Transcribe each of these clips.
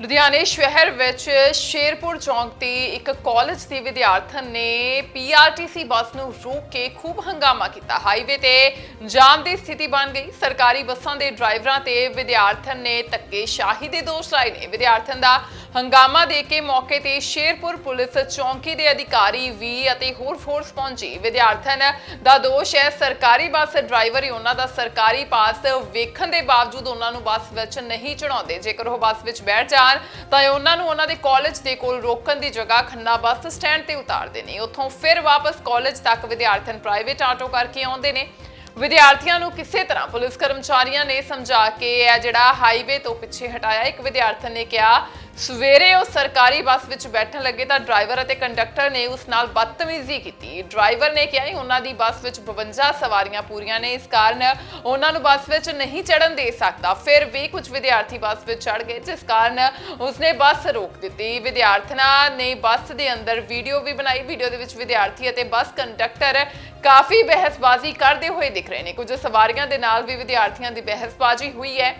ਲੁਧਿਆਣੇ ਸ਼ਹਿਰ ਵਿੱਚ ਸ਼ੇਰਪੁਰ ਚੌਂਕ ਤੇ ਇੱਕ ਕਾਲਜ ਦੀ ਵਿਦਿਆਰਥਣ ਨੇ ਪੀਆਰਟੀਸੀ ਬੱਸ ਨੂੰ ਰੋਕ ਕੇ ਖੂਬ ਹੰਗਾਮਾ ਕੀਤਾ। ਹਾਈਵੇ ਤੇ ਜਾਮ ਦੀ ਸਥਿਤੀ ਬਣ ਗਈ। ਸਰਕਾਰੀ ਬੱਸਾਂ ਦੇ ਡਰਾਈਵਰਾਂ ਤੇ ਵਿਦਿਆਰਥਣ ਨੇ ਧੱਕੇ ਸ਼ਾਹੀ ਦੇ ਦੋਸ਼ ਲਾਏ ਨੇ। ਵਿਦਿਆਰਥਣ ਦਾ ਹੰਗਾਮਾ ਦੇ ਕੇ ਮੌਕੇ ਤੇ ਸ਼ੇਰਪੁਰ ਪੁਲਿਸ ਚੌਂਕੀ ਦੇ ਅਧਿਕਾਰੀ ਵੀ ਅਤੇ ਹੋਰ ਫੋਰਸ ਪਹੁੰਚੀ। ਵਿਦਿਆਰਥਣ ਦਾ ਦੋਸ਼ ਹੈ, ਸਰਕਾਰੀ ਬੱਸ ਡਰਾਈਵਰ ਹੀ ਉਹਨਾਂ ਦਾ ਸਰਕਾਰੀ ਪਾਸ ਵੇਖਣ ਦੇ ਬਾਵਜੂਦ ਉਹਨਾਂ ਨੂੰ ਬੱਸ ਵਿੱਚ ਨਹੀਂ ਚੜਾਉਂਦੇ ਜੇਕਰ ਉਹ ਬੱਸ ਵਿੱਚ ਬੈਠ ਜਾਣ, ਤਾਂ ਉਹਨਾਂ ਨੂੰ ਉਹਨਾਂ ਦੇ ਕਾਲਜ ਦੇ ਕੋਲ ਰੋਕਣ ਦੀ ਜਗ੍ਹਾ ਖੰਨਾ ਬੱਸ ਸਟੈਂਡ ਤੇ ਉਤਾਰਦੇ ਨੇ। ਉੱਥੋਂ ਫਿਰ ਵਾਪਸ ਕਾਲਜ ਤੱਕ ਵਿਦਿਆਰਥਣ ਪ੍ਰਾਈਵੇਟ ਆਟੋ ਕਰਕੇ ਆਉਂਦੇ ਨੇ। ਵਿਦਿਆਰਥੀਆਂ ਨੂੰ ਕਿਸੇ ਤਰ੍ਹਾਂ ਪੁਲਿਸ ਕਰਮਚਾਰੀਆਂ ਨੇ ਸਮਝਾ ਕੇ ਇਹ ਜਿਹੜਾ ਹਾਈਵੇ ਤੋਂ ਪਿੱਛੇ ਹਟਾਇਆ। ਇੱਕ ਵਿਦਿਆਰਥਣ ਨੇ ਕਿਹਾ ਸਵੇਰੇ ਉਹ ਸਰਕਾਰੀ ਬੱਸ ਵਿੱਚ ਬੈਠਣ ਲੱਗੇ ਤਾਂ ਡਰਾਈਵਰ ਅਤੇ ਕੰਡਕਟਰ ਨੇ ਉਸ ਨਾਲ ਬਦਤਮੀਜ਼ੀ ਕੀਤੀ। ਡਰਾਈਵਰ ਨੇ ਕਿਹਾ ਕਿ ਉਹਨਾਂ ਦੀ ਬੱਸ ਵਿੱਚ 52 ਸਵਾਰੀਆਂ ਪੂਰੀਆਂ ਨੇ। ਇਸ ਕਾਰਨ ਉਹਨਾਂ ਨੂੰ ਬੱਸ ਵਿੱਚ ਨਹੀਂ ਚੜਨ ਦੇ ਸਕਦਾ। ਫਿਰ ਵੀ ਕੁਝ ਵਿਦਿਆਰਥੀ ਬੱਸ ਵਿੱਚ ਚੜ ਗਏ, ਜਿਸ ਕਾਰਨ ਉਸਨੇ ਬੱਸ ਰੋਕ ਦਿੱਤੀ। ਵਿਦਿਆਰਥਣਾਂ ਨੇ ਬੱਸ ਦੇ ਅੰਦਰ ਵੀਡੀਓ ਵੀ ਬਣਾਈ। ਵੀਡੀਓ ਦੇ ਵਿੱਚ ਵਿਦਿਆਰਥੀ ਅਤੇ ਬੱਸ ਕੰਡਕਟਰ ਕਾਫੀ ਬਹਿਸਬਾਜ਼ੀ ਕਰਦੇ ਹੋਏ ਦਿਖ ਰਹੇ ਨੇ। ਕੁਝ ਸਵਾਰੀਆਂ ਦੇ ਨਾਲ ਵੀ ਵਿਦਿਆਰਥੀਆਂ ਦੀ ਬਹਿਸਬਾਜ਼ੀ ਹੋਈ ਹੈ।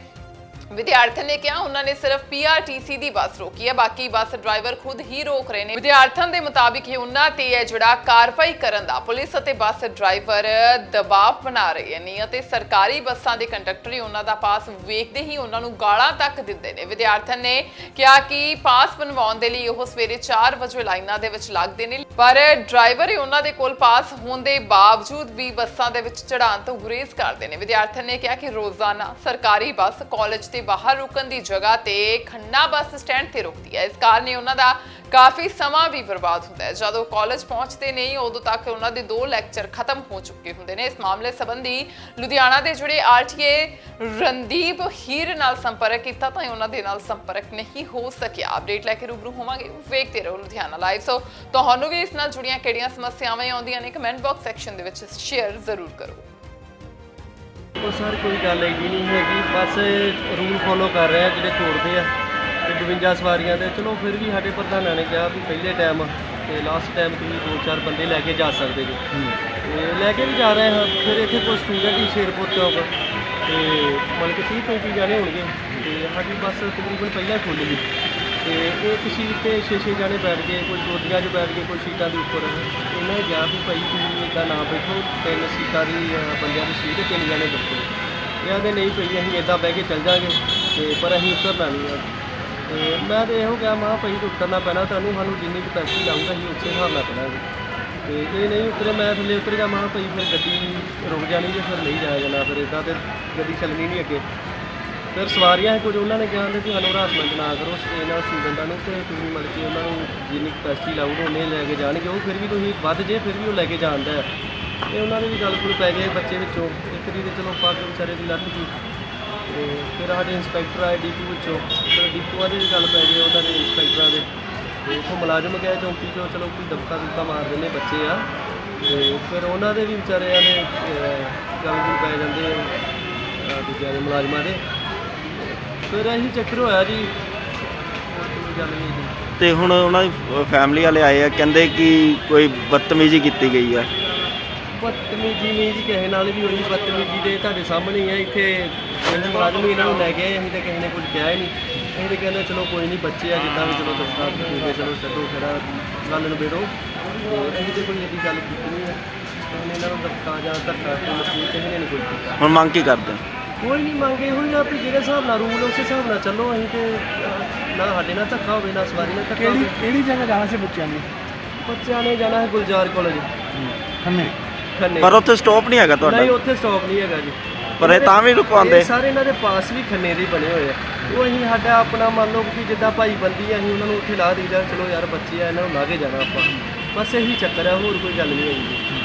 ਵਿਦਿਆਰਥਣ ਨੇ ਕਿਹਾ ਉਹਨਾਂ ਨੇ ਸਿਰਫ ਪੀਆਰਟੀਸੀ ਦੀ ਬੱਸ ਰੋਕੀ ਹੈ, ਬਾਕੀ ਬੱਸ ਡਰਾਈਵਰ ਖੁਦ ਹੀ ਰੋਕ ਰਹੇ ਨੇ। ਵਿਦਿਆਰਥਣ ਦੇ ਮੁਤਾਬਿਕ ਇਹ ਉਹਨਾਂ ਤੇ ਹੈ ਜਿਹੜਾ ਕਾਰਵਾਈ ਕਰਨ ਦਾ ਪੁਲਿਸ ਅਤੇ ਬੱਸ ਡਰਾਈਵਰ ਦਬਾਅ ਬਣਾ ਰਹੇ ਨੇ ਅਤੇ ਸਰਕਾਰੀ ਬੱਸਾਂ ਦੇ ਕੰਡਕਟਰ ਹੀ ਉਹਨਾਂ ਦਾ ਪਾਸ ਵੇਖਦੇ ਹੀ ਉਹਨਾਂ ਨੂੰ ਗਾਲਾਂ ਤੱਕ ਦਿੰਦੇ ਨੇ। ਵਿਦਿਆਰਥਣ ਨੇ ਕਿਹਾ ਕਿ ਪਾਸ ਬਣਵਾਉਣ ਦੇ ਲਈ ਉਹ ਸਵੇਰੇ 4 ਵਜੇ ਲਾਈਨਾਂ ਦੇ ਵਿੱਚ ਲੱਗਦੇ ਨੇ। ਪਰ ਡਰਾਈਵਰ ਹੀ ਉਹਨਾਂ ਦੇ ਕੋਲ ਪਾਸ ਹੋਣ ਦੇ ਬਾਵਜੂਦ ਵੀ ਬੱਸਾਂ ਦੇ ਵਿੱਚ ਚੜਾਉਣ ਤੋਂ ਗੁਰੇਜ਼ ਕਰਦੇ ਨੇ। ਵਿਦਿਆਰਥਣ ਨੇ ਕਿਹਾ ਕਿ ਰੋਜ਼ਾਨਾ ਸਰਕਾਰੀ ਬੱਸ ਕਾਲਜ ਦੇ ਬਾਹਰ ਰੁਕਣ ਦੀ ਜਗ੍ਹਾ ਤੇ ਖੰਨਾ ਬੱਸ ਸਟੈਂਡ ਤੇ ਰੁਕਦੀ ਹੈ। ਇਸ ਕਾਰਨ ਹੀ ਉਹਨਾਂ ਦਾ ਕਾਫੀ ਸਮਾਂ ਵੀ ਬਰਬਾਦ ਹੁੰਦਾ ਹੈ। ਜਦੋਂ ਕਾਲਜ ਪਹੁੰਚਦੇ ਨਹੀਂ, ਉਦੋਂ ਤੱਕ ਉਹਨਾਂ ਦੇ ਦੋ ਲੈਕਚਰ ਖਤਮ ਹੋ ਚੁੱਕੇ ਹੁੰਦੇ ਨੇ। ਇਸ ਮਾਮਲੇ ਸੰਬੰਧੀ ਲੁਧਿਆਣਾ ਦੇ ਜਿਹੜੇ ਆਰਟੀਏ ਰਣਦੀਪ ਹੀਰ ਨਾਲ ਸੰਪਰਕ ਕੀਤਾ ਤਾਂ ਉਹਨਾਂ ਦੇ ਨਾਲ ਸੰਪਰਕ ਨਹੀਂ ਹੋ ਸਕਿਆ। ਅਪਡੇਟ ਲੈ ਕੇ ਰੂਬਰੂ ਹੋਵਾਂਗੇ। ਵੇਖਦੇ ਰਹੋ ਲੁਧਿਆਣਾ ਲਾਈਵ। ਸੋ ਤੁਹਾਨੂੰ ਵੀ ਇਸ ਨਾਲ ਜੁੜੀਆਂ ਕਿਹੜੀਆਂ ਸਮੱਸਿਆਵਾਂ ਆਉਂਦੀਆਂ ਨੇ ਕਮੈਂਟ ਬਾਕਸ ਸੈਕਸ਼ਨ ਦੇ ਵਿੱਚ ਸ਼ੇਅਰ ਜ਼ਰੂਰ ਕਰੋ। ਉਹ ਸਰ, ਕੋਈ ਗੱਲ ਹੈਗੀ ਨਹੀਂ ਹੈਗੀ। ਬਸ ਰੂਲ ਫੋਲੋ ਕਰ ਰਹੇ ਆ ਜਿਹੜੇ ਤੋੜਦੇ ਆ। ਤੇ 52 ਸਵਾਰੀਆਂ ਦੇ ਚਲੋ ਫਿਰ ਵੀ ਸਾਡੇ ਪ੍ਰਧਾਨਾਂ ਨੇ ਕਿਹਾ ਵੀ ਪਹਿਲੇ ਟਾਈਮ ਤੇ ਲਾਸਟ ਟਾਈਮ ਤੁਸੀਂ ਦੋ ਚਾਰ ਬੰਦੇ ਲੈ ਕੇ ਜਾ ਸਕਦੇ ਜੀ। ਤੇ ਲੈ ਕੇ ਵੀ ਜਾ ਰਹੇ ਹਾਂ ਫਿਰ ਇੱਥੇ ਕੋਈ ਸਟੂਡੈਂਟ ਹੀ ਸ਼ੇਰਪੁਰ ਚੌਕ। ਤੇ ਮਤਲਬ ਕਿ 30 35 ਜਾਣੇ ਹੋਣਗੇ। ਤੇ ਸਾਡੀ ਬੱਸ ਤਕਰੀਬਨ ਪਹਿਲਾਂ ਹੀ ਖੁੱਲ੍ਹ ਗਈ। ਤੇ ਇੱਕ ਸੀਟ ਤੇ 6-6 ਜਾਣੇ ਬੈਠ ਗਏ ਕੋਈ ਗੋਦੀਆਂ 'ਚ ਬੈਠ ਗਏ ਕੋਈ ਸੀਟਾਂ ਦੇ ਉੱਪਰ। ਇਹਨਾਂ ਨੇ ਕਿਹਾ ਵੀ ਭਾਈ ਤੁਸੀਂ ਇੱਦਾਂ ਨਾ ਬੈਠੋ ਤਿੰਨ ਸੀਟਾਂ ਦੀ ਬੰਦਿਆਂ ਦੀ ਸੀਟ ਤਿੰਨ ਜਾਣੇ ਬੈਠੋ। ਇਹ ਕਹਿੰਦੇ ਨਹੀਂ ਭਾਈ ਅਸੀਂ ਇੱਦਾਂ ਬਹਿ ਕੇ ਚੱਲ ਜਾਾਂਗੇ। ਤੇ ਪਰ ਅਸੀਂ ਉਤਰਨਾ ਨਹੀਂ ਆ। ਤੇ ਮੈਂ ਤੇ ਇਹੋ ਕਿਹਾ, ਮਾਂ ਭਾਈ ਉੱਤਰਨਾ ਪੈਣਾ ਤੁਹਾਨੂੰ ਸਾਨੂੰ ਜਿੰਨੀ ਕੁ ਪੈਸੇ ਲਾਉਂਗਾ ਅਸੀਂ ਉਸੇ ਹਿਸਾਬ ਨਾਲ ਪੜਾਂਗੇ ਤੇ ਇਹ ਨਹੀਂ ਉਤਰੇ, ਮੈਂ ਥੱਲੇ ਉਤਰ ਗਿਆ, ਮਾਂ ਭਾਈ ਫਿਰ ਗੱਡੀ ਰੁਕ ਜਾਣੀ ਜੇ ਫਿਰ ਨਹੀਂ ਜਾਇਆ ਜਾਣਾ, ਫਿਰ ਇਦਾਂ ਤੇ ਗੱਡੀ ਚੱਲਣੀ ਨਹੀਂ ਅੱਗੇ। ਫਿਰ ਸਵਾਰੀਆਂ ਹੈ ਕੁਝ, ਉਹਨਾਂ ਨੇ ਕਿਹਾ ਕਿ ਸਾਨੂੰ ਹਰਾਸਮੈਂਟ ਨਾ ਕਰੋ, ਇਹਨਾਂ ਸਟੂਡੈਂਟਾਂ ਨੂੰ ਤੇ ਤੁਸੀਂ ਮਤਲਬ ਕਿ ਉਹਨਾਂ ਨੂੰ ਜਿੰਨੀ ਕਪੈਸਿਟੀ ਲਾਊਗਾ, ਉਹਨੇ ਲੈ ਕੇ ਜਾਣਗੇ। ਉਹ ਫਿਰ ਵੀ ਤੁਸੀਂ ਵੱਧ ਜੇ, ਫਿਰ ਵੀ ਉਹ ਲੈ ਕੇ ਜਾਣਦਾ। ਹੈ ਤੇ ਉਹਨਾਂ ਦੇ ਵੀ ਗੱਲ ਗੁਲ ਪੈ ਗਏ ਬੱਚੇ ਵਿੱਚੋਂ, ਇੱਕ ਦੀ ਤੇ ਚਲੋ ਪੱਗ ਵਿਚਾਰੇ ਦੀ ਲੱਤ ਗਈ ਤੇ ਫਿਰ ਸਾਡੇ ਇੰਸਪੈਕਟਰ ਆਏ ਡੀਪੂ ਵਿੱਚੋਂ ਫਿਰ ਡੀਪੂ ਵਾਲੇ ਵੀ ਗੱਲ ਪੈ ਗਈ ਉਹਨਾਂ ਦੇ ਇੰਸਪੈਕਟਰਾਂ ਦੇ। ਤੇ ਉੱਥੋਂ ਮੁਲਾਜ਼ਮ ਗਏ ਚੌਂਕੀ ਚੋਂ, ਚਲੋ ਕੋਈ ਦਬਕਾ ਦੁਬਕਾ ਮਾਰਦੇ ਨੇ ਬੱਚੇ ਆ। ਤੇ ਫਿਰ ਉਹਨਾਂ ਦੇ ਵੀ ਵਿਚਾਰਿਆਂ ਦੇ ਗੱਲ ਗੁਲ ਪੈ ਜਾਂਦੇ ਆ ਦੂਜਿਆਂ ਦੇ ਮੁਲਾਜ਼ਮਾਂ ਦੇ। ਫਿਰ ਇਹੀ ਚੱਕਰ ਹੋਇਆ ਜੀ। ਹੋਰ ਗੱਲ ਨਹੀਂ ਜੀ। ਤੇ ਹੁਣ ਉਹਨਾਂ ਦੀ ਫੈਮਿਲੀ ਵਾਲੇ ਆਏ ਆ, ਕਹਿੰਦੇ ਕਿ ਕੋਈ ਬਦਤਮੀਜ਼ੀ ਕੀਤੀ ਗਈ ਆ। ਬਦਤਮੀਜੀ ਨਹੀਂ ਜੀ ਕਿਸੇ ਨਾਲ ਵੀ ਹੋਈ ਬਦਤਮੀਜੀ ਦੇ ਤੁਹਾਡੇ ਸਾਹਮਣੇ ਹੀ ਹੈ ਇੱਥੇ ਜਿਹੜੇ ਮੁਲਾਜ਼ਮ ਇਹਨਾਂ ਨੂੰ ਲੈ ਕੇ ਆਏ ਅਸੀਂ ਤਾਂ ਕਿਸੇ ਨੇ ਕੁਝ ਕਿਹਾ ਹੀ ਨਹੀਂ। ਅਸੀਂ ਤਾਂ ਕਹਿੰਦੇ ਚਲੋ ਕੋਈ ਨਹੀਂ ਬੱਚੇ ਆ ਜਿੱਦਾਂ ਵੀ ਚਲੋ ਦਸਤਾਰ ਠੀਕ ਹੈ ਚਲੋ ਛੱਡੋ ਖੜਾ ਗੱਲ ਨਿਬੇੜੋ ਤੇ ਅਸੀਂ ਤਾਂ ਕੋਈ ਇਹਦੀ ਗੱਲ ਕੀਤੀ ਨਹੀਂ ਹੈ ਕਿਸੇ ਨੇ ਇਹਨਾਂ ਨੂੰ ਧੱਕਾ ਜਾਂ ਧੱਕਾ ਕੋਈ ਕਿਸੇ ਨੇ ਨਹੀਂ ਕੋਈ ਕੀਤਾ। ਹੁਣ ਮੰਗ ਕੀ ਕਰਦੇ? ਕੋਈ ਨਹੀਂ ਮੰਗੇ ਹੋਈ ਆ ਵੀ ਜਿਹੜੇ ਹਿਸਾਬ ਨਾਲ ਰੂਲ ਉਸੇ ਹਿਸਾਬ ਨਾਲ ਚੱਲੋ ਅਸੀਂ ਤੇ ਨਾ ਸਾਡੇ ਨਾਲ ਧੱਕਾ ਹੋਵੇ ਨਾ ਸਵਾਰੀ ਨਾਲ ਧੱਕਾ ਕਿਹੜੀ ਕਿਹੜੀ ਜਗ੍ਹਾ ਜਾਣਾ ਸੀ ਬੱਚਿਆਂ ਨੇ? ਬੱਚਿਆਂ ਨੇ ਜਾਣਾ ਹੈ ਗੁਲਜ਼ਾਰ ਕਾਲਜ ਖੰਨੇ। ਖੰਨੇ ਪਰ ਉੱਥੇ ਸਟਾਪ ਨਹੀਂ ਹੈਗਾ ਨਹੀਂ ਤੁਹਾਡਾ ਉੱਥੇ ਸਟਾਪ ਨਹੀਂ ਹੈਗਾ ਜੀ। ਪਰ ਇਹ ਤਾਂ ਵੀ ਰੁਕਵਾਉਂਦੇ। ਇਹ ਸਾਰੇ ਇਹਨਾਂ ਦੇ ਪਾਸ ਵੀ ਖੰਨੇ ਦੇ ਹੀ ਬਣੇ ਹੋਏ ਆ। ਉਹ ਅਸੀਂ ਸਾਡਾ ਆਪਣਾ ਮੰਨ ਲਓ ਕਿ ਜਿੱਦਾਂ ਭਾਈ ਬੰਦੀ ਆ ਅਸੀਂ ਉਹਨਾਂ ਨੂੰ ਉੱਥੇ ਲਾ ਦਈਦਾ ਚਲੋ ਯਾਰ ਬੱਚੇ ਆ ਇਹਨਾਂ ਨੂੰ ਲਾ ਕੇ ਜਾਣਾ ਆਪਾਂ। ਬਸ ਇਹੀ ਚੱਕਰ ਆ ਹੋਰ ਕੋਈ ਗੱਲ ਨਹੀਂ ਹੈਗੀ।